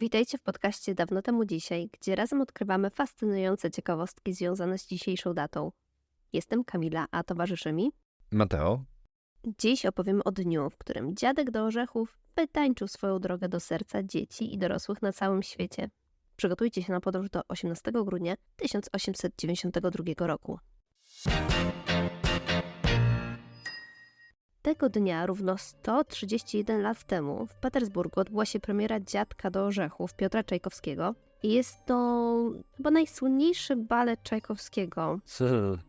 Witajcie w podcaście Dawno temu dzisiaj, gdzie razem odkrywamy fascynujące ciekawostki związane z dzisiejszą datą. Jestem Kamila, a towarzyszy mi Mateo? Dziś opowiemy o dniu, w którym dziadek do orzechów wytańczył swoją drogę do serca dzieci i dorosłych na całym świecie. Przygotujcie się na podróż do 18 grudnia 1892 roku. Tego dnia, równo 131 lat temu, w Petersburgu odbyła się premiera Dziadka do Orzechów Piotra Czajkowskiego. Jest to chyba najsłynniejszy balet Czajkowskiego,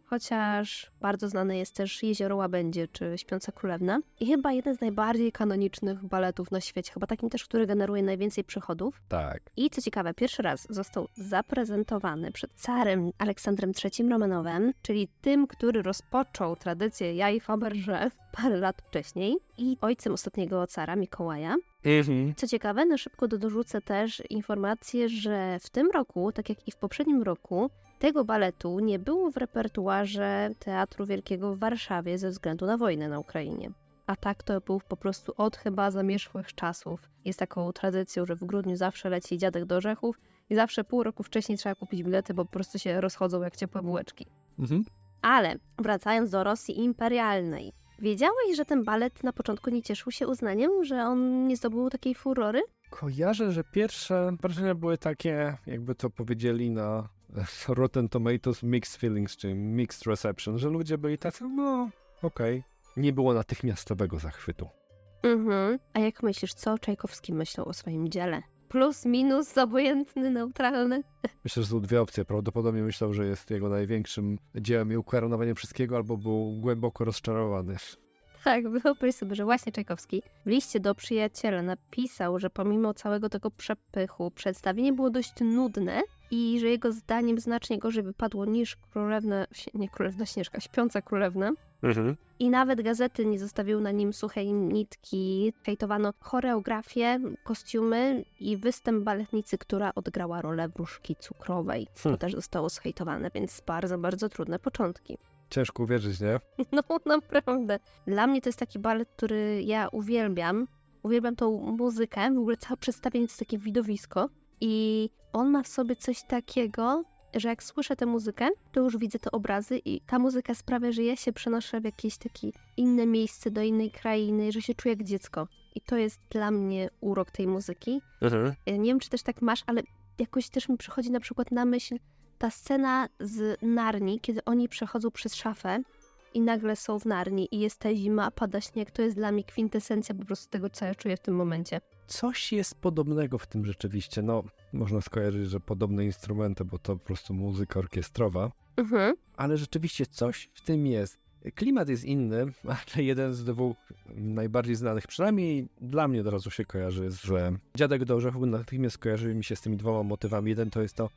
chociaż bardzo znane jest też Jezioro Łabędzie czy Śpiąca Królewna. I chyba jeden z najbardziej kanonicznych baletów na świecie, chyba takim też, który generuje najwięcej przychodów. Tak. I co ciekawe, pierwszy raz został zaprezentowany przed carem Aleksandrem III Romanowem, czyli tym, który rozpoczął tradycję jaj Faberże parę lat wcześniej i ojcem ostatniego cara, Mikołaja. Mhm. Co ciekawe, na szybko dorzucę też informację, że w tym roku, tak jak i w poprzednim roku, tego baletu nie było w repertuarze Teatru Wielkiego w Warszawie ze względu na wojnę na Ukrainie. A tak to był po prostu od chyba zamierzchłych czasów. Jest taką tradycją, że w grudniu zawsze leci dziadek do orzechów i zawsze pół roku wcześniej trzeba kupić bilety, bo po prostu się rozchodzą jak ciepłe bułeczki. Mhm. Ale wracając do Rosji imperialnej. Wiedziałeś, że ten balet na początku nie cieszył się uznaniem, że on nie zdobył takiej furory? Kojarzę, że pierwsze wrażenia były takie, jakby to powiedzieli na Rotten Tomatoes Mixed Feelings, czy Mixed Reception, że ludzie byli tacy, no okej. Nie było natychmiastowego zachwytu. Mhm. A jak myślisz, co Czajkowski myślał o swoim dziele? Plus, minus, obojętny, neutralny? Myślę, że są dwie opcje. Prawdopodobnie myślał, że jest jego największym dziełem i ukoronowaniem wszystkiego, albo był głęboko rozczarowany. Tak, wyobraź sobie, że właśnie Czajkowski w liście do przyjaciela napisał, że pomimo całego tego przepychu przedstawienie było dość nudne i że jego zdaniem znacznie gorzej wypadło niż królewna, nie królewna Śnieżka, śpiąca królewna. Mhm. I nawet gazety nie zostawiły na nim suchej nitki. Hejtowano choreografię, kostiumy i występ baletnicy, która odgrała rolę wróżki cukrowej. To Hmm. też zostało zhejtowane, więc bardzo, bardzo trudne początki. Ciężko uwierzyć, nie? No naprawdę. Dla mnie to jest taki balet, który ja uwielbiam. Uwielbiam tą muzykę, w ogóle całe przedstawienie to jest takie widowisko. I on ma w sobie coś takiego, że jak słyszę tę muzykę, to już widzę te obrazy i ta muzyka sprawia, że ja się przenoszę w jakieś takie inne miejsce, do innej krainy, że się czuję jak dziecko. I to jest dla mnie urok tej muzyki. Mhm. Ja Nie wiem, czy też tak masz, ale jakoś też mi przychodzi na przykład na myśl ta scena z Narni, kiedy oni przechodzą przez szafę i nagle są w Narni i jest ta zima, pada śnieg. To jest dla mnie kwintesencja po prostu tego, co ja czuję w tym momencie. Coś jest podobnego w tym rzeczywiście. No, można skojarzyć, że podobne instrumenty, bo to po prostu muzyka orkiestrowa. Mhm. ale rzeczywiście coś w tym jest. Klimat jest inny, ale jeden z dwóch najbardziej znanych, przynajmniej dla mnie od razu się kojarzy, że Dziadek do Orzechu natychmiast kojarzy mi się z tymi dwoma motywami. Jeden to jest to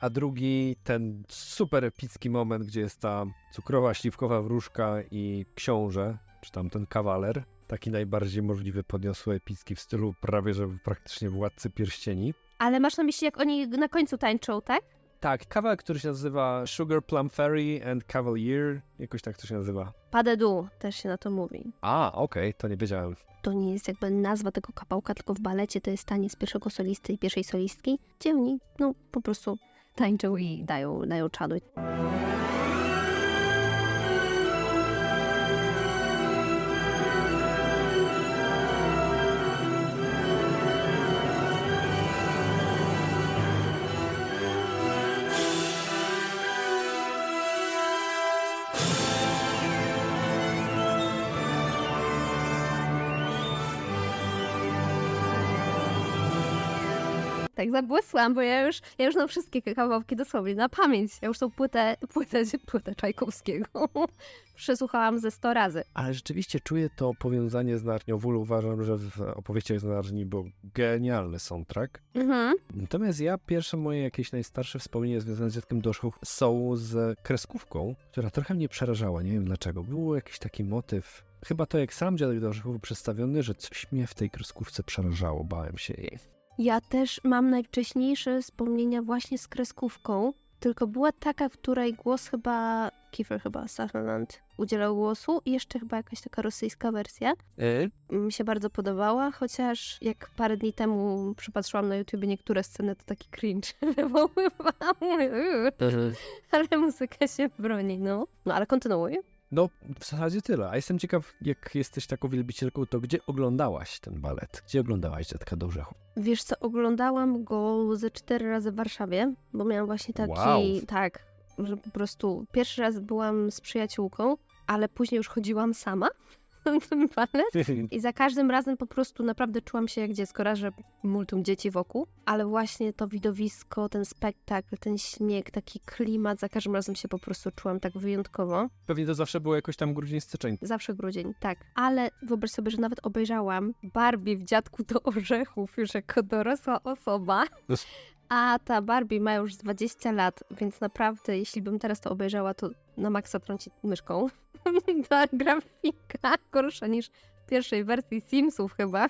a drugi ten super epicki moment, gdzie jest ta cukrowa, śliwkowa wróżka i książę, czy tam ten kawaler, taki najbardziej możliwy podniosły epicki w stylu prawie, że praktycznie Władcy Pierścieni. Ale masz na myśli, jak oni na końcu tańczą, tak? Tak, kawał, który się nazywa Sugar Plum Fairy and Cavalier, jakoś tak to się nazywa. Padedu też się na to mówi. A, okej, to nie wiedziałem. To nie jest jakby nazwa tego kawałka, tylko w balecie to jest taniec pierwszego solisty i pierwszej solistki, gdzie oni, no, po prostu tańczą i dają, dają czadu. Tak zabłysłam, bo ja już, ja już znam wszystkie kawałki dosłownie na pamięć. Ja już tą płytę, płytę, płytę Czajkowskiego przesłuchałam ze 100 razy. Ale rzeczywiście czuję to powiązanie z Narnią. W ogóle uważam, że w opowieściach z Narni był genialny soundtrack. Mhm. Natomiast ja pierwsze moje jakieś najstarsze wspomnienia związane z Dziadkiem Doszłów są z kreskówką, która trochę mnie przerażała, nie wiem dlaczego. Był jakiś taki motyw, chyba to jak sam Dziadek Doszłów był przedstawiony, że coś mnie w tej kreskówce przerażało, bałem się jej. Ja też mam najwcześniejsze wspomnienia właśnie z kreskówką, tylko była taka, w której głos chyba Kiefer chyba Sutherland udzielał głosu i jeszcze chyba jakaś taka rosyjska wersja. Mi się bardzo podobała, chociaż jak parę dni temu przypatrzyłam na YouTube niektóre sceny, to taki cringe wywoływała. Ale muzyka się broni, no. No ale kontynuuj. No, w zasadzie tyle. A jestem ciekaw, jak jesteś taką wielbicielką, to gdzie oglądałaś ten balet? Gdzie oglądałaś Dziadka do Orzechu? Wiesz co, oglądałam go ze cztery razy w Warszawie, bo miałam właśnie taki, Wow. tak, że po prostu pierwszy raz byłam z przyjaciółką, ale później już chodziłam sama ten balet i za każdym razem po prostu naprawdę czułam się jak dziecko, raz, że multum dzieci wokół, ale właśnie to widowisko, ten spektakl, ten śmiech, taki klimat, za każdym razem się po prostu czułam tak wyjątkowo. Pewnie to zawsze było jakoś tam grudzień, styczeń. Zawsze grudzień, tak. Ale wyobraź sobie, że nawet obejrzałam Barbie w Dziadku do Orzechów już jako dorosła osoba. A ta Barbie ma już z 20 lat, więc naprawdę, jeśli bym teraz to obejrzała, to na maksa trąci myszką. Ta grafika gorsza niż w pierwszej wersji Simsów chyba.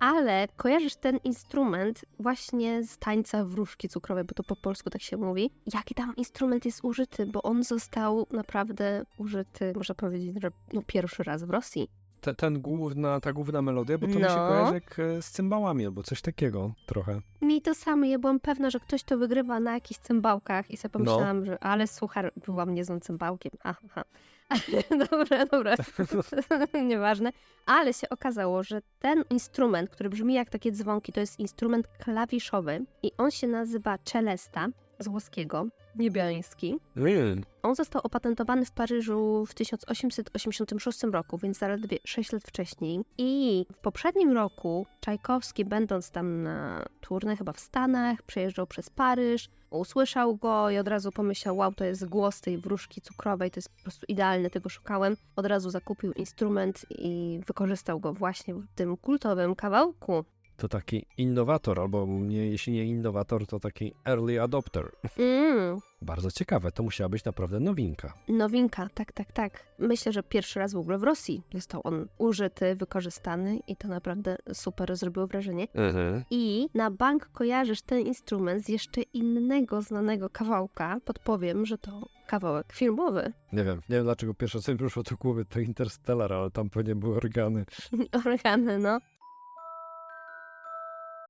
Ale kojarzysz ten instrument właśnie z tańca wróżki cukrowej, bo to po polsku tak się mówi. Jaki tam instrument jest użyty, bo on został naprawdę użyty, można powiedzieć, no pierwszy raz w Rosji. Te, ten główna, ta główna melodia, bo to mi się No. kojarzy jak e, z cymbałami albo coś takiego trochę. Mi to samo, ja byłam pewna, że ktoś to wygrywa na jakichś cymbałkach i sobie No. pomyślałam, że ale słuchaj, byłam niezłym cymbałkiem. Aha. dobra, dobra, nieważne. Ale się okazało, że ten instrument, który brzmi jak takie dzwonki, to jest instrument klawiszowy i on się nazywa celesta z włoskiego, niebiański. On został opatentowany w Paryżu w 1886 roku, więc zaledwie 6 lat wcześniej. I w poprzednim roku Czajkowski, będąc tam na turnie chyba w Stanach, przejeżdżał przez Paryż, usłyszał go i od razu pomyślał, wow, to jest głos tej wróżki cukrowej, to jest po prostu idealny, tego szukałem. Od razu zakupił instrument i wykorzystał go właśnie w tym kultowym kawałku. To taki innowator, albo nie, jeśli nie innowator, to taki early adopter. Mm, Bardzo ciekawe, to musiała być naprawdę nowinka. Nowinka, tak, tak, tak. Myślę, że pierwszy raz w ogóle w Rosji został on użyty, wykorzystany i to naprawdę super zrobiło wrażenie. I na bank kojarzysz ten instrument z jeszcze innego znanego kawałka. Podpowiem, że to kawałek filmowy. Nie wiem, nie wiem dlaczego pierwsze co mi przyszło do głowy to Interstellar, ale tam pewnie były organy. Organy, no.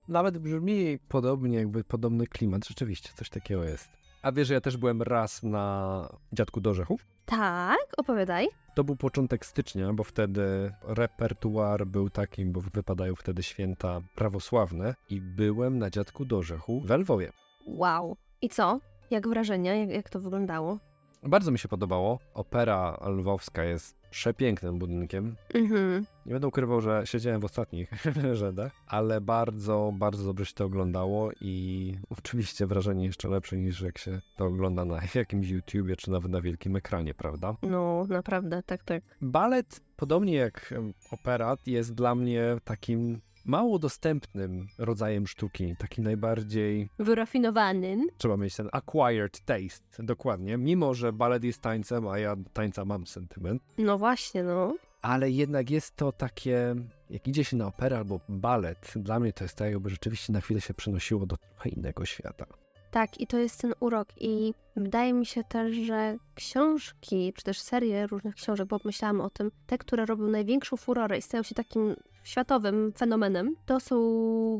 Nawet brzmi podobnie, jakby podobny klimat. Rzeczywiście, coś takiego jest. A wiesz, że ja też byłem raz na Dziadku do Orzechów? Tak, opowiadaj. To był początek stycznia, bo wtedy repertuar był taki, bo wypadają wtedy święta prawosławne i byłem na Dziadku do Orzechu w Lwowie. Wow. I co? Jak wrażenia? Jak, jak to wyglądało? Bardzo mi się podobało. Opera lwowska jest przepięknym budynkiem. Mhm. Nie będę ukrywał, że siedziałem w ostatnich rzędach, ale bardzo, bardzo dobrze się to oglądało i oczywiście wrażenie jeszcze lepsze niż jak się to ogląda na jakimś YouTubie czy nawet na wielkim ekranie, prawda? No, naprawdę, tak, tak. Balet, podobnie jak em, opera, jest dla mnie takim mało dostępnym rodzajem sztuki, takim najbardziej, Wyrafinowanym. trzeba mieć ten acquired taste, dokładnie, mimo że balet jest tańcem, a ja tańca mam sentyment, No właśnie, no. ale jednak jest to takie, jak idzie się na operę albo balet, dla mnie to jest tak, jakby rzeczywiście na chwilę się przenosiło do trochę innego świata. Tak, i to jest ten urok. I wydaje mi się też, że książki, czy też serie różnych książek, bo myślałam o tym, te, które robią największą furorę i stają się takim światowym fenomenem, to są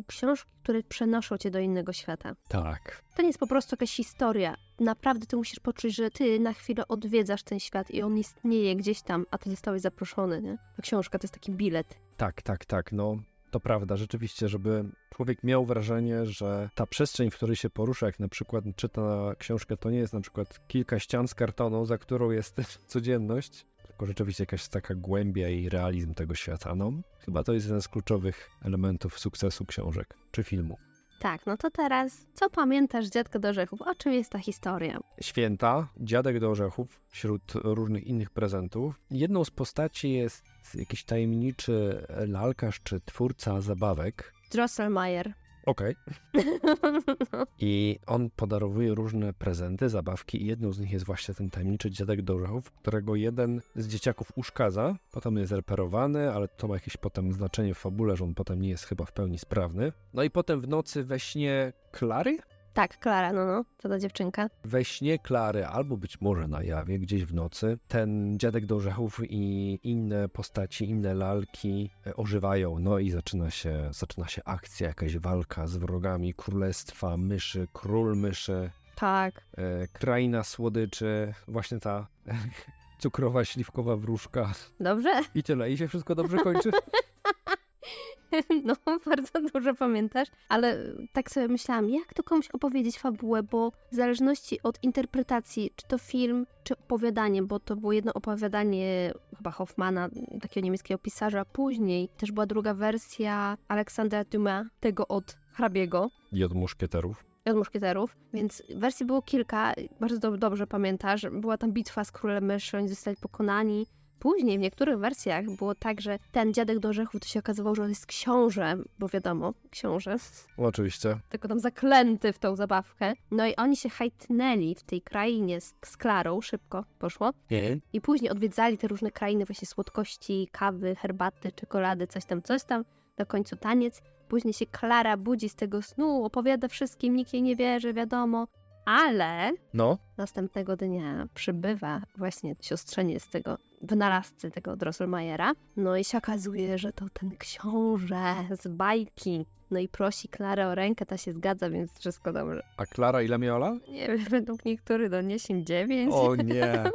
książki, które przenoszą cię do innego świata. Tak. To nie jest po prostu jakaś historia. Naprawdę ty musisz poczuć, że ty na chwilę odwiedzasz ten świat i on istnieje gdzieś tam, a ty zostałeś zaproszony, nie? Ta książka to jest taki bilet. Tak, tak, tak. No, to prawda, rzeczywiście, żeby człowiek miał wrażenie, że ta przestrzeń, w której się porusza, jak na przykład czyta książkę, to nie jest na przykład kilka ścian z kartonu, za którą jest codzienność, tylko rzeczywiście jakaś taka głębia i realizm tego świata. No, chyba to jest jeden z kluczowych elementów sukcesu książek czy filmu. Tak, no to teraz, co pamiętasz z Dziadka do Orzechów? O czym jest ta historia? Święta, dziadek do orzechów, wśród różnych innych prezentów. Jedną z postaci jest jakiś tajemniczy lalkarz czy twórca zabawek. Drosselmeyer. Okej. I on podarowuje różne prezenty, zabawki i jedną z nich jest właśnie ten tajemniczy dziadek do orzechów, którego jeden z dzieciaków uszkadza, potem jest reperowany, ale to ma jakieś potem znaczenie w fabule, że on potem nie jest chyba w pełni sprawny. No i potem w nocy we śnie Klary Tak, Klara, no no, to ta dziewczynka. We śnie Klary, albo być może na jawie, gdzieś w nocy, ten dziadek do orzechów i inne postaci, inne lalki e, ożywają. No i zaczyna się, zaczyna się akcja, jakaś walka z wrogami królestwa myszy, król myszy, Tak. e, kraina słodyczy, właśnie ta cukrowa, śliwkowa wróżka Dobrze? i tyle. I się wszystko dobrze kończy. No, bardzo dużo pamiętasz, ale tak sobie myślałam, jak to komuś opowiedzieć fabułę, bo w zależności od interpretacji, czy to film, czy opowiadanie, bo to było jedno opowiadanie chyba Hoffmana, takiego niemieckiego pisarza, później też była druga wersja Aleksandra Dumas, tego od hrabiego, I od muszkieterów. od muszkieterów, więc wersji było kilka, bardzo do, dobrze pamiętasz. Była tam bitwa z królem myszy, oni zostali pokonani. Później w niektórych wersjach było tak, że ten dziadek do orzechów to się okazywało, że on jest książę, bo wiadomo, książę, Oczywiście. tylko tam zaklęty w tą zabawkę. No i oni się hajtnęli w tej krainie z, z Klarą, szybko poszło. I później odwiedzali te różne krainy właśnie słodkości, kawy, herbaty, czekolady, coś tam, coś tam. Na końcu taniec. Później się Klara budzi z tego snu, opowiada wszystkim, nikt jej nie wierzy, wiadomo. Ale No, następnego dnia przybywa właśnie siostrzenie z tego wynalazcy tego Drosselmayera. No i się okazuje, że to ten książę z bajki. No i prosi Klarę o rękę, ta się zgadza, więc wszystko dobrze. a Klara ile miała? Nie wiem, według niektórych doniesień dziewięć. O nie.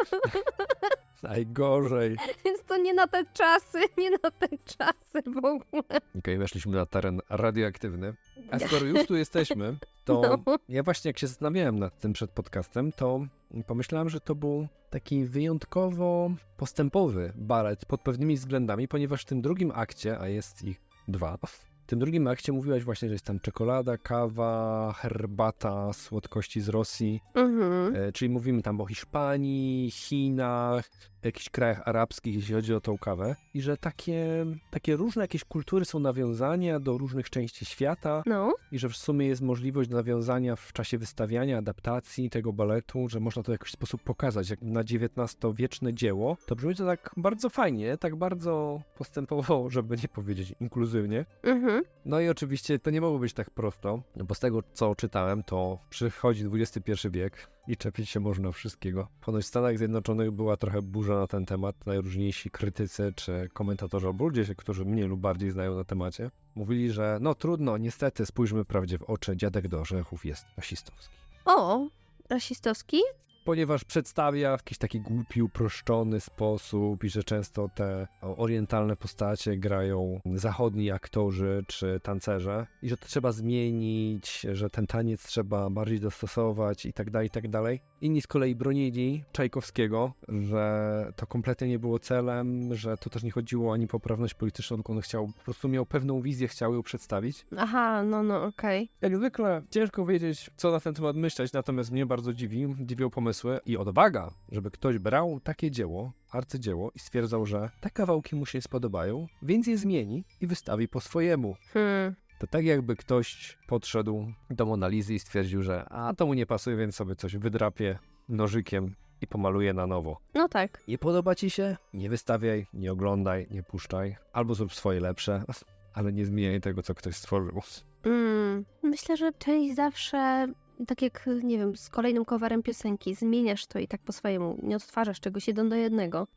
Najgorzej. Więc to nie na te czasy, nie na te czasy w ogóle. Okej, weszliśmy na teren radioaktywny. A skoro już tu jesteśmy, to No. ja właśnie jak się zastanawiałem nad tym przed podcastem, to pomyślałem, że to był taki wyjątkowo postępowy balet pod pewnymi względami, ponieważ w tym drugim akcie, a jest ich dwa, w tym drugim akcie mówiłaś właśnie, że jest tam czekolada, kawa, herbata, słodkości z Rosji, Mhm. E, czyli mówimy tam o Hiszpanii, Chinach, jakichś krajach arabskich, jeśli chodzi o tą kawę. I że takie, takie różne jakieś kultury są nawiązania do różnych części świata No, i że w sumie jest możliwość nawiązania w czasie wystawiania, adaptacji tego baletu, że można to w jakiś sposób pokazać, jak na XIX-wieczne dzieło. To brzmi to tak bardzo fajnie, tak bardzo postępowo, żeby nie powiedzieć inkluzywnie. mhm. No i oczywiście to nie mogło być tak prosto, bo z tego co czytałem, to przychodzi XXI wiek i czepić się można wszystkiego. Ponoć w Stanach Zjednoczonych była trochę burza na ten temat. Najróżniejsi krytycy czy komentatorzy, albo ludzie, którzy mniej lub bardziej znają na temacie, mówili, że no trudno, niestety, spójrzmy prawdzie w oczy, dziadek do orzechów jest rasistowski. O, rasistowski? Ponieważ przedstawia w jakiś taki głupi, uproszczony sposób i że często te orientalne postacie grają zachodni aktorzy czy tancerze i że to trzeba zmienić, że ten taniec trzeba bardziej dostosować i tak dalej, i tak dalej. Inni z kolei bronili Czajkowskiego, że to kompletnie nie było celem, że to też nie chodziło ani poprawność polityczną, tylko on chciał, po prostu miał pewną wizję, chciał ją przedstawić. Aha, no, no, okej. Jak zwykle ciężko wiedzieć, co na ten temat myśleć, natomiast mnie bardzo dziwi, dziwią pomysły i odwaga, żeby ktoś brał takie dzieło, arcydzieło i stwierdzał, że te kawałki mu się spodobają, więc je zmieni i wystawi po swojemu. Hmm. To tak jakby ktoś podszedł do Monalizy i stwierdził, że a to mu nie pasuje, więc sobie coś wydrapie nożykiem i pomaluje na nowo. No tak. Nie podoba ci się? Nie wystawiaj, nie oglądaj, nie puszczaj, albo zrób swoje lepsze, ale nie zmieniaj tego, co ktoś stworzył. Mm, myślę, że część zawsze, tak jak, nie wiem, z kolejnym coverem piosenki, zmieniasz to i tak po swojemu, nie odtwarzasz czegoś jeden do jednego.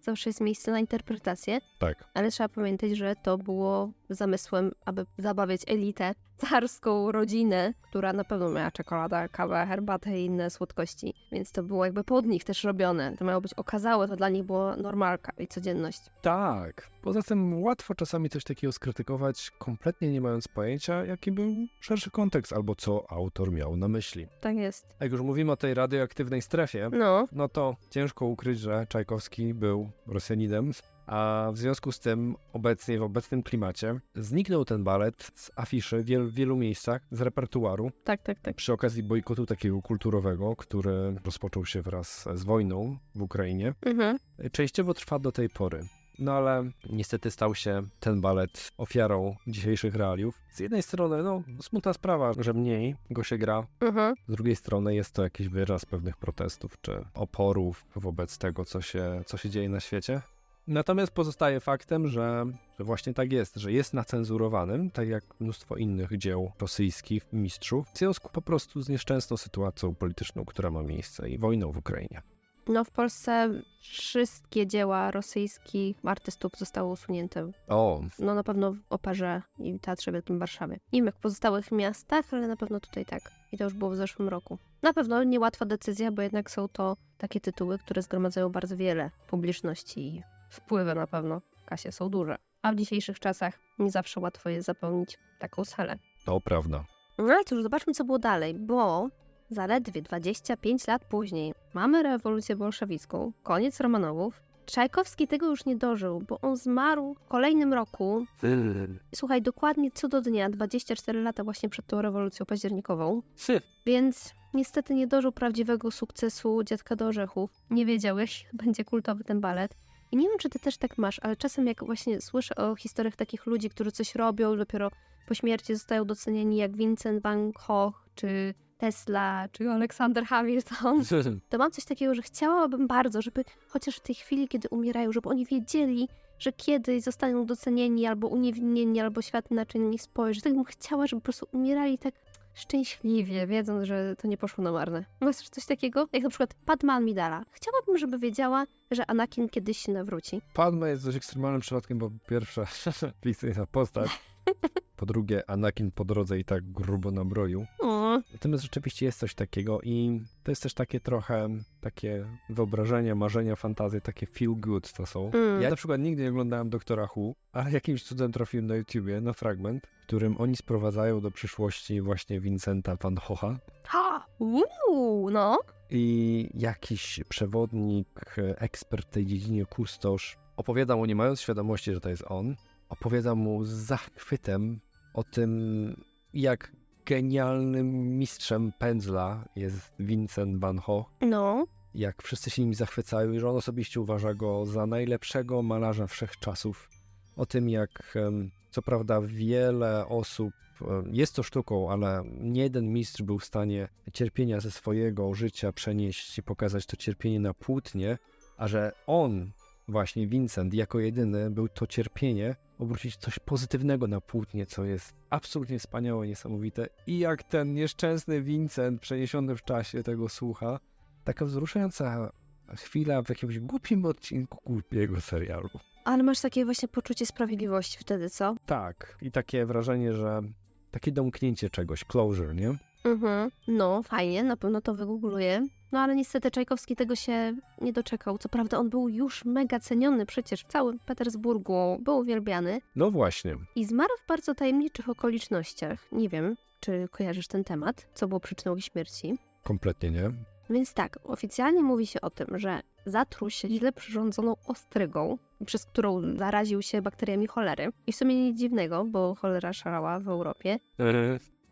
Zawsze jest miejsce na interpretację, Tak. ale trzeba pamiętać, że to było zamysłem, aby zabawiać elitę, carską rodzinę, która na pewno miała czekoladę, kawę, herbatę i inne słodkości, więc to było jakby pod nich też robione. To miało być okazałe, to dla nich było normalka i codzienność. Tak. Poza tym łatwo czasami coś takiego skrytykować, kompletnie nie mając pojęcia, jaki był szerszy kontekst albo co autor miał na myśli. Tak jest. Jak już mówimy o tej radioaktywnej strefie, No, no to ciężko ukryć, że Czajkowski był Rosjaninem, a w związku z tym obecnie, w obecnym klimacie, zniknął ten balet z afiszy w wielu, wielu miejscach, z repertuaru, tak, tak, tak. przy okazji bojkotu takiego kulturowego, który rozpoczął się wraz z wojną w Ukrainie. Mhm. Częściowo trwa do tej pory. No ale niestety stał się ten balet ofiarą dzisiejszych realiów. Z jednej strony, no, smutna sprawa, że mniej go się gra. Mhm. Z drugiej strony jest to jakiś wyraz pewnych protestów czy oporów wobec tego, co się, co się dzieje na świecie. Natomiast pozostaje faktem, że, że właśnie tak jest, że jest nacenzurowanym, tak jak mnóstwo innych dzieł rosyjskich mistrzów, w związku po prostu z nieszczęsną sytuacją polityczną, która ma miejsce i wojną w Ukrainie. No w Polsce wszystkie dzieła rosyjskich artystów zostały usunięte. O, No na pewno w Operze i Teatrze Wielkim w Warszawie. Nie wiem jak w pozostałych miastach, ale na pewno tutaj tak. I to już było w zeszłym roku. Na pewno niełatwa decyzja, bo jednak są to takie tytuły, które zgromadzają bardzo wiele publiczności i wpływy na pewno w kasie są duże. A w dzisiejszych czasach nie zawsze łatwo jest zapełnić taką salę. to prawda. No ale cóż, zobaczmy co było dalej, bo zaledwie 25 lat później mamy rewolucję bolszewicką, koniec Romanowów. Czajkowski tego już nie dożył, bo on zmarł w kolejnym roku. Słuchaj, dokładnie co do dnia, 24 lata właśnie przed tą rewolucją październikową. Więc niestety nie dożył prawdziwego sukcesu Dziadka do Orzechów. Nie wiedziałeś, będzie kultowy ten balet. I nie wiem, czy ty też tak masz, ale czasem jak właśnie słyszę o historiach takich ludzi, którzy coś robią, dopiero po śmierci zostają docenieni, jak Vincent van Gogh, czy Tesla, czy Aleksander Hamilton, to mam coś takiego, że chciałabym bardzo, żeby chociaż w tej chwili, kiedy umierają, żeby oni wiedzieli, że kiedyś zostaną docenieni, albo uniewinnieni, albo świat inaczej na nich spojrzy. Tak bym chciała, żeby po prostu umierali tak szczęśliwie, wiedząc, że to nie poszło na marne. Masz coś takiego? Jak na przykład Padma Amidala. Chciałabym, żeby wiedziała, że Anakin kiedyś się nawróci. Padme jest dość ekstremalnym przypadkiem, bo po pierwsze, fikcyjna postać, po drugie, Anakin po drodze i tak grubo nabroił. O, Natomiast rzeczywiście jest coś takiego i to jest też takie trochę takie wyobrażenia, marzenia, fantazje, takie feel good to są. Mm. Ja na przykład nigdy nie oglądałem Doktora Who, ale jakimś cudem trafiłem na YouTubie na fragment, w którym oni sprowadzają do przyszłości właśnie Vincenta van Gogha ha! Uuu, no. i jakiś przewodnik, ekspert tej dziedzinie, kustosz, opowiada mu, nie mając świadomości, że to jest on, opowiada mu z zachwytem o tym, jak genialnym mistrzem pędzla jest Vincent van Gogh, No. jak wszyscy się nim zachwycają i że on osobiście uważa go za najlepszego malarza wszechczasów. O tym, jak co prawda wiele osób, jest to sztuką, ale nie jeden mistrz był w stanie cierpienia ze swojego życia przenieść i pokazać to cierpienie na płótnie, a że on, właśnie Vincent, jako jedyny był to cierpienie obrócić coś pozytywnego na płótnie, co jest absolutnie wspaniałe, niesamowite. I jak ten nieszczęsny Vincent przeniesiony w czasie tego słucha, taka wzruszająca chwila w jakimś głupim odcinku głupiego serialu. Ale masz takie właśnie poczucie sprawiedliwości wtedy, co? Tak, i takie wrażenie, że takie domknięcie czegoś, closure, nie? Mhm. No, fajnie, na pewno to wygoogluję. No ale niestety Czajkowski tego się nie doczekał. Co prawda on był już mega ceniony przecież w całym Petersburgu, był uwielbiany No właśnie. i zmarł w bardzo tajemniczych okolicznościach. Nie wiem, czy kojarzysz ten temat, co było przyczyną jej śmierci. Kompletnie nie. Więc tak, oficjalnie mówi się o tym, że zatruł się źle przyrządzoną ostrygą, przez którą zaraził się bakteriami cholery. I w sumie nic dziwnego, bo cholera szalała w Europie.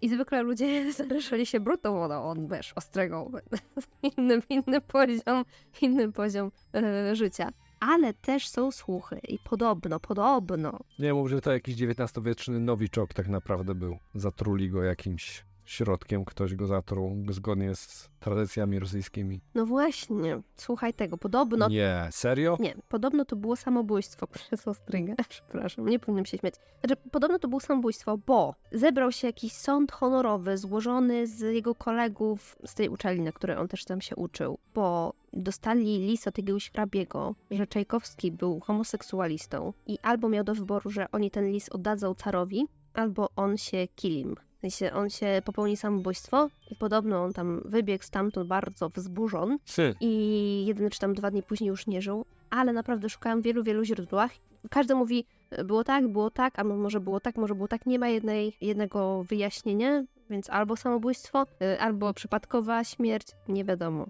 I zwykle ludzie zarażali się brudną wodą, on wiesz, ostrego. inny, inny poziom, inny poziom e, życia. Ale też są słuchy i podobno, podobno, Nie mów, że to jakiś XIX-wieczny nowiczok tak naprawdę był. Zatruli go jakimś środkiem, ktoś go zatruł zgodnie z tradycjami rosyjskimi. no właśnie, słuchaj tego, podobno Nie, serio? Nie, podobno to było samobójstwo przez ostrygę. Przepraszam, nie powinienem się śmiać. Znaczy, podobno to było samobójstwo, bo zebrał się jakiś sąd honorowy złożony z jego kolegów z tej uczelni, na której on też tam się uczył, bo dostali list od jakiegoś hrabiego, że Czajkowski był homoseksualistą i albo miał do wyboru, że oni ten list oddadzą carowi, albo on się kilim. Sensie on się popełni samobójstwo i podobno on tam wybiegł stamtąd bardzo wzburzony i jeden czy tam dwa dni później już nie żył, ale naprawdę szukałam w wielu, wielu źródłach. Każdy mówi, było tak, było tak, a może było tak, może było tak. Nie ma jednej, jednego wyjaśnienia, więc albo samobójstwo, y, albo przypadkowa śmierć, nie wiadomo.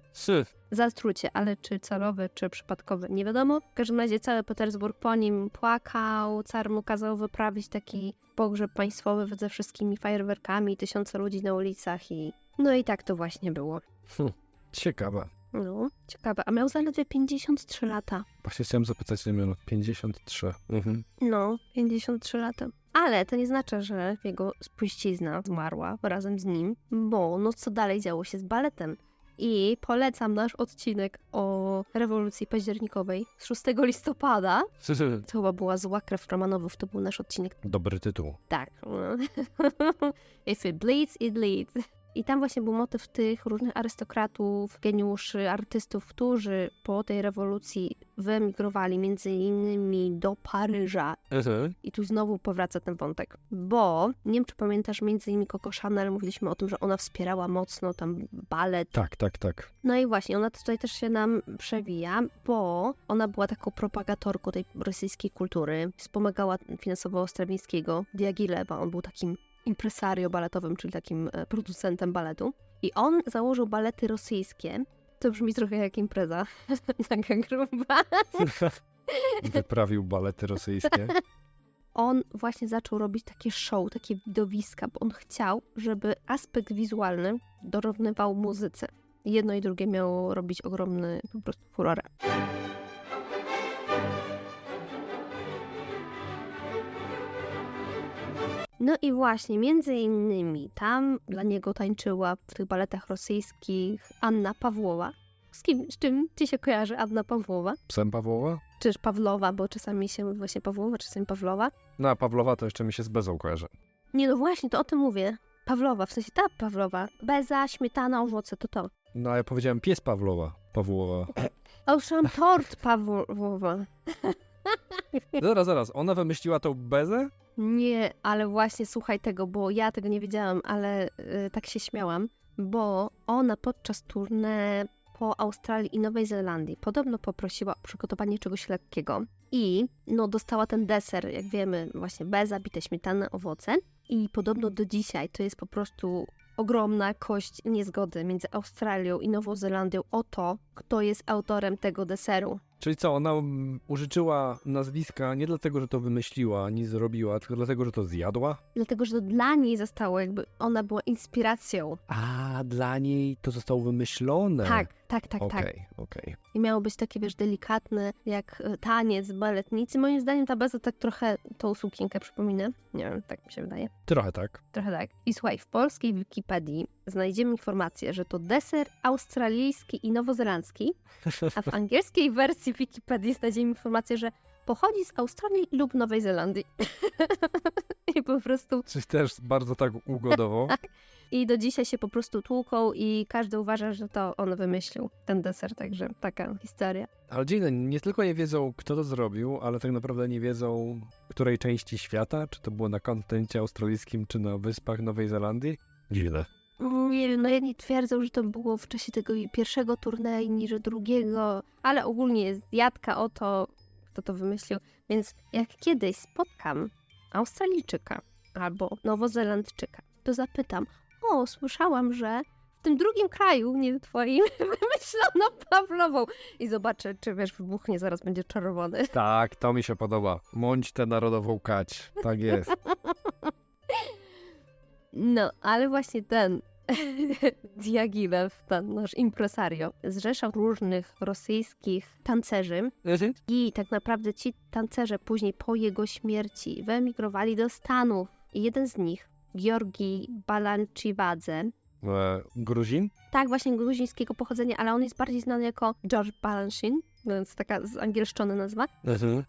Zatrucie, ale czy celowe, czy przypadkowe, nie wiadomo. W każdym razie cały Petersburg po nim płakał, car mu kazał wyprawić taki pogrzeb państwowy ze wszystkimi fajerwerkami, tysiące ludzi na ulicach i... No i tak to właśnie było. Ciekawe. No, ciekawe. A miał zaledwie 53 lata. Właśnie chciałem zapytać, ile miał lat? 53. Mhm. No, 53 lata. Ale to nie znaczy, że jego spuścizna zmarła razem z nim, bo no co dalej działo się z baletem. I polecam nasz odcinek o rewolucji październikowej z 6 listopada. To chyba była zła krew Romanowów, to był nasz odcinek. Dobry tytuł. Tak. If it bleeds, it leads. I tam właśnie był motyw tych różnych arystokratów, geniuszy, artystów, którzy po tej rewolucji wyemigrowali między innymi do Paryża. I tu znowu powraca ten wątek, bo nie wiem, czy pamiętasz, między innymi Coco Chanel, mówiliśmy o tym, że ona wspierała mocno tam balet. Tak, tak, tak. No i właśnie, ona tutaj też się nam przewija, bo ona była taką propagatorką tej rosyjskiej kultury, wspomagała finansowo Strawińskiego, Diagilewa, on był takim impresario baletowym, czyli takim e, producentem baletu. I on założył balety rosyjskie. To brzmi trochę jak impreza, taka gruba. Wyprawił balety rosyjskie. on właśnie zaczął robić takie show, takie widowiska, bo on chciał, żeby aspekt wizualny dorównywał muzyce. Jedno i drugie miało robić ogromny po prostu furorę. No i właśnie, między innymi tam dla niego tańczyła w tych baletach rosyjskich Anna Pawłowa. Z kim, z czym ci się kojarzy Anna Pawłowa? Psem Pawłowa? Czyż Pawlowa, bo czasami się mówi właśnie Pawłowa, czasami Pawlowa. No a Pawlowa to jeszcze mi się z Bezą kojarzy. Nie, no właśnie, to o tym mówię. Pawlowa, w sensie ta Pawlowa. Beza, śmietana, owoce, to to. No a ja powiedziałem pies Pawlowa. Pawłowa. Ocean tort Pawłowa. Zaraz, zaraz. Ona wymyśliła tą bezę? Nie, ale właśnie słuchaj tego, bo ja tego nie wiedziałam, ale y, tak się śmiałam, bo ona podczas tournée po Australii i Nowej Zelandii podobno poprosiła o przygotowanie czegoś lekkiego i no dostała ten deser, jak wiemy, właśnie bez zabite śmietane owoce i podobno do dzisiaj to jest po prostu ogromna kość niezgody między Australią i Nową Zelandią o to, kto jest autorem tego deseru. Czyli co, ona użyczyła nazwiska nie dlatego, że to wymyśliła, ani zrobiła, tylko dlatego, że to zjadła? Dlatego, że to dla niej zostało jakby, ona była inspiracją. A, dla niej to zostało wymyślone. Tak, tak, tak, Okej, tak. okej. I miało być takie, wiesz, delikatne, jak e, taniec baletnicy. Moim zdaniem ta beza tak trochę tą sukienkę przypomina. Nie wiem, tak mi się wydaje. Trochę tak. Trochę tak. I słuchaj, w polskiej Wikipedii znajdziemy informację, że to deser australijski i nowozelandzki, a w angielskiej wersji Wikipedii znajdziemy informację, że pochodzi z Australii lub Nowej Zelandii. I po prostu Czyli też bardzo tak ugodowo. i do dzisiaj się po prostu tłuką i każdy uważa, że to on wymyślił ten deser, także taka historia. Ale dziwne, nie tylko nie wiedzą, kto to zrobił, ale tak naprawdę nie wiedzą, której części świata, czy to było na kontynencie australijskim, czy na wyspach Nowej Zelandii. Dziwne. Nie wiem, no jedni twierdzą, że to było w czasie tego pierwszego turnieju, inni, że drugiego, ale ogólnie jest jadka o to, kto to wymyślił. Więc jak kiedyś spotkam Australijczyka albo Nowozelandczyka, to zapytam, o, słyszałam, że w tym drugim kraju, nie twoim, wymyślono Pawlową. I zobaczę, czy wiesz, wybuchnie, zaraz będzie czerwony. Tak, to mi się podoba. Mądź tę narodową kać. Tak jest. No, ale właśnie ten Diagilew, ten nasz impresario, zrzeszał różnych rosyjskich tancerzy i tak naprawdę ci tancerze później po jego śmierci wyemigrowali do Stanów. I jeden z nich, Georgi Balanchiwadze, Gruzin? tak właśnie gruzińskiego pochodzenia, ale on jest bardziej znany jako George Balanchin, więc taka zangielszczona nazwa.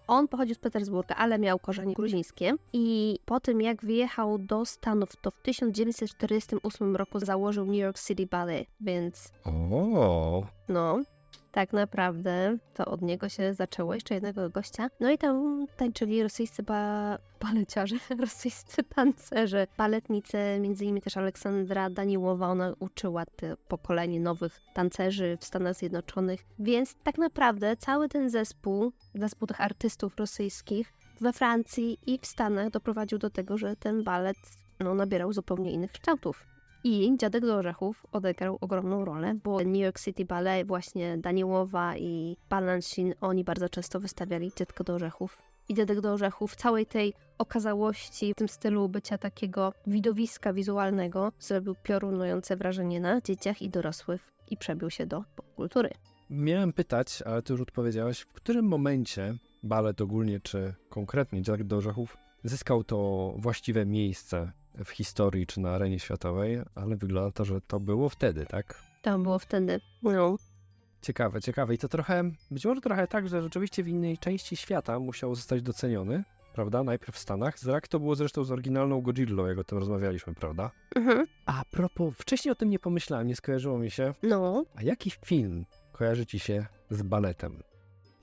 On pochodził z Petersburga, ale miał korzenie gruzińskie. I po tym jak wyjechał do Stanów, to w 1948 roku założył New York City Ballet, więc O, no, tak naprawdę to od niego się zaczęło, jeszcze jednego gościa. No i tam tańczyli rosyjscy ba baleciarze, rosyjscy tancerze, baletnice, między innymi też Aleksandra Daniłowa, ona uczyła te pokolenie nowych tancerzy w Stanach Zjednoczonych, więc tak naprawdę cały ten zespół, zespół tych artystów rosyjskich we Francji i w Stanach doprowadził do tego, że ten balet no, nabierał zupełnie innych kształtów. I Dziadek do Orzechów odegrał ogromną rolę, bo New York City Ballet, właśnie Daniełowa i Balansin, oni bardzo często wystawiali Dziadka do Orzechów. I Dziadek do Orzechów całej tej okazałości, w tym stylu bycia takiego widowiska wizualnego, zrobił piorunujące wrażenie na dzieciach i dorosłych i przebił się do popkultury. Miałem pytać, ale ty już odpowiedziałaś, w którym momencie balet ogólnie, czy konkretnie Dziadek do Orzechów, zyskał to właściwe miejsce w historii czy na arenie światowej, ale wygląda to, że to było wtedy, tak? To było wtedy. Ciekawe, ciekawe. I to trochę, być może trochę tak, że rzeczywiście w innej części świata musiał zostać doceniony, prawda? Najpierw w Stanach. Jak to było zresztą z oryginalną Godzillą, jak o tym rozmawialiśmy, prawda? Mhm. A propos, wcześniej o tym nie pomyślałem, nie skojarzyło mi się. No. A jaki film kojarzy ci się z baletem?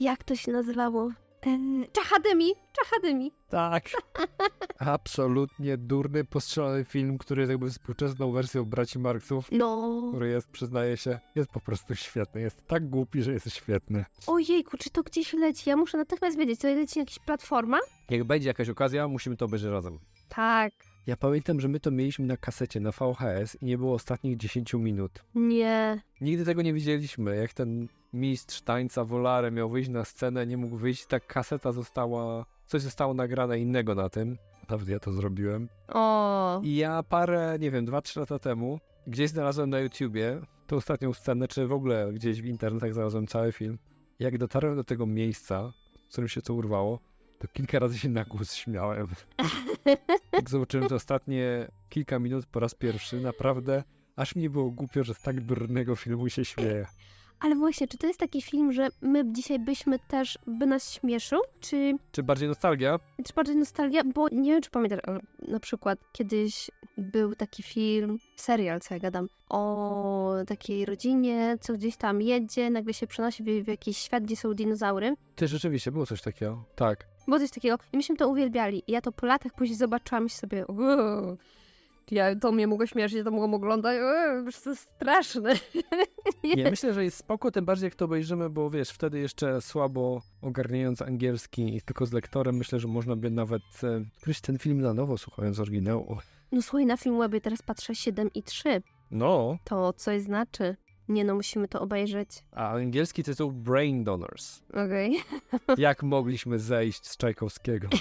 Jak to się nazywało? Eee, Czachademi! Czachademi! Tak. Absolutnie durny, postrzelony film, który jest jakby współczesną wersją Braci Marksów, No. który jest, przyznaję się, jest po prostu świetny. Jest tak głupi, że jest świetny. Ojejku, czy to gdzieś leci? Ja muszę natychmiast wiedzieć, to leci na jakaś platforma? Jak będzie jakaś okazja, musimy to obejrzeć razem. Tak. Ja pamiętam, że my to mieliśmy na kasecie, na VHS i nie było ostatnich 10 minut. Nie. Nigdy tego nie widzieliśmy, jak ten mistrz tańca Volare miał wyjść na scenę, nie mógł wyjść, ta kaseta została, coś zostało nagrane innego na tym. Nawet ja to zrobiłem. O. I ja parę, nie wiem, 2-3 lata temu gdzieś znalazłem na YouTubie tą ostatnią scenę, czy w ogóle gdzieś w internetach znalazłem cały film. Jak dotarłem do tego miejsca, w którym się to urwało, to kilka razy się na głos śmiałem. Jak zobaczyłem te ostatnie kilka minut po raz pierwszy, naprawdę aż mi było głupio, że z tak durnego filmu się śmieję. Ale właśnie, czy to jest taki film, że my dzisiaj byśmy też, by nas śmieszył? Czy, Czy bardziej nostalgia? czy bardziej nostalgia? Bo nie wiem, czy pamiętasz, ale na przykład kiedyś był taki film, serial, co ja gadam, o takiej rodzinie, co gdzieś tam jedzie, nagle się przenosi w, w jakiś świat, gdzie są dinozaury. Ty, rzeczywiście, było coś takiego. Tak. Było coś takiego. I myśmy to uwielbiali. I ja to po latach później zobaczyłam i sobie, uuu, ja to mnie mogło śmieszyć, ja to mogłam oglądać, uuu, to jest straszne. Nie, myślę, że jest spoko, tym bardziej jak to obejrzymy, bo wiesz, wtedy jeszcze słabo ogarniając angielski i tylko z lektorem, myślę, że można by nawet e, gryźć ten film na nowo, słuchając oryginału. No słuchaj, na Filmwebie teraz patrzę 7 i 3. No, To coś znaczy. Nie no, musimy to obejrzeć. a angielski tytuł Brain Donors. Okej. Jak mogliśmy zejść z Czajkowskiego?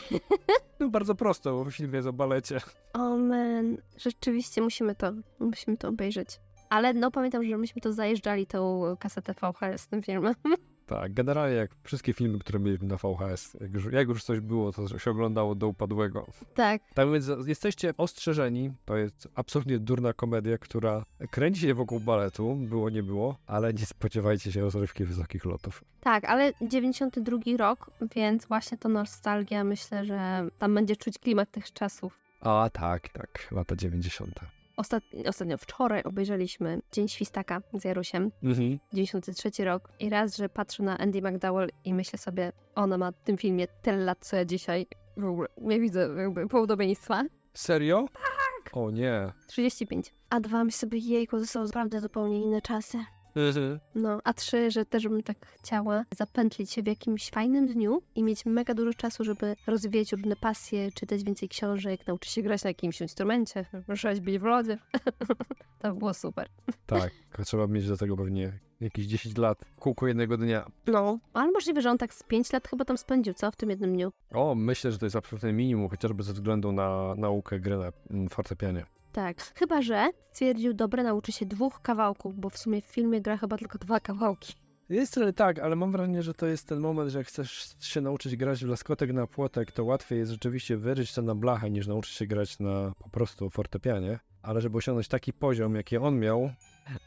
No bardzo prosto, bo w filmie jest o balecie. O man, rzeczywiście musimy to, musimy to obejrzeć. Ale no pamiętam, że myśmy to zajeżdżali tą kasetę VHS z tym filmem. Tak, generalnie jak wszystkie filmy, które mieliśmy na VHS, jak już, jak już coś było, to się oglądało do upadłego. tak. Tak więc jesteście ostrzeżeni, to jest absolutnie durna komedia, która kręci się wokół baletu, było nie było, ale nie spodziewajcie się rozrywki wysokich lotów. Tak, ale 92 rok, więc właśnie to nostalgia, myślę, że tam będzie czuć klimat tych czasów. A tak, tak, lata 90. Ostat... Ostatnio wczoraj obejrzeliśmy Dzień Świstaka z Jarusiem, Mhm. 93 rok i raz, że patrzę na Andy McDowell i myślę sobie, ona ma w tym filmie tyle lat, co ja dzisiaj. W ogóle nie widzę jakby podobieństwa. Serio? Tak. O nie. 35. A dwa myślę sobie, jejku, to są naprawdę zupełnie inne czasy. Mhm. No, a trzy, że też bym tak chciała zapętlić się w jakimś fajnym dniu i mieć mega dużo czasu, żeby rozwijać różne pasje, czytać więcej książek, nauczyć się grać na jakimś instrumencie, rzeźbić w lodzie. to by było super. Tak, trzeba mieć do tego pewnie jakieś 10 lat, w kółko jednego dnia. No, ale możliwe, że on tak z 5 lat chyba tam spędził, co? W tym jednym dniu. O, myślę, że to jest absolutne minimum, chociażby ze względu na naukę gry na mm, fortepianie. Tak. Chyba, że stwierdził, dobre, nauczy się dwóch kawałków, bo w sumie w filmie gra chyba tylko dwa kawałki. Jest trochę tak, ale mam wrażenie, że to jest ten moment, że jak chcesz się nauczyć grać w laskotek na płotek, to łatwiej jest rzeczywiście wyryć to na blachę, niż nauczyć się grać na po prostu fortepianie. Ale żeby osiągnąć taki poziom, jaki on miał,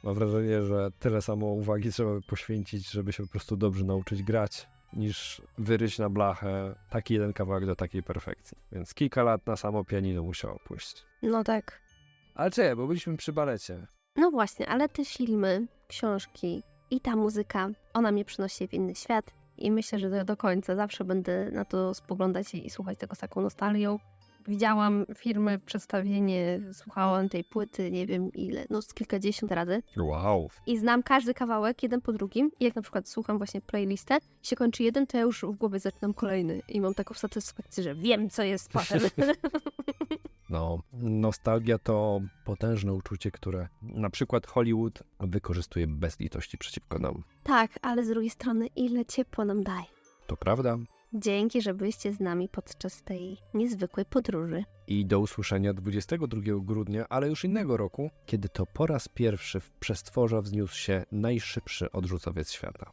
mam wrażenie, że tyle samo uwagi trzeba poświęcić, żeby się po prostu dobrze nauczyć grać, niż wyryć na blachę taki jeden kawałek do takiej perfekcji. Więc kilka lat na samo pianino musiało pójść. No tak. Ale czekaj, bo byliśmy przy balecie. No właśnie, ale te filmy, książki i ta muzyka, ona mnie przynosi w inny świat i myślę, że do, do końca zawsze będę na to spoglądać i, i słuchać tego z taką nostalgią. Widziałam filmy, przedstawienie, słuchałam tej płyty, nie wiem ile, no z kilkadziesiąt razy Wow. i znam każdy kawałek jeden po drugim i jak na przykład słucham właśnie playlistę, się kończy jeden, to ja już w głowie zaczynam kolejny i mam taką satysfakcję, że wiem co jest potem. No, nostalgia to potężne uczucie, które na przykład Hollywood wykorzystuje bez litości przeciwko nam. tak, ale z drugiej strony ile ciepła nam daje. To prawda. Dzięki, że byliście z nami podczas tej niezwykłej podróży. I do usłyszenia 22 grudnia, ale już innego roku, kiedy to po raz pierwszy w przestworza wzniósł się najszybszy odrzucowiec świata.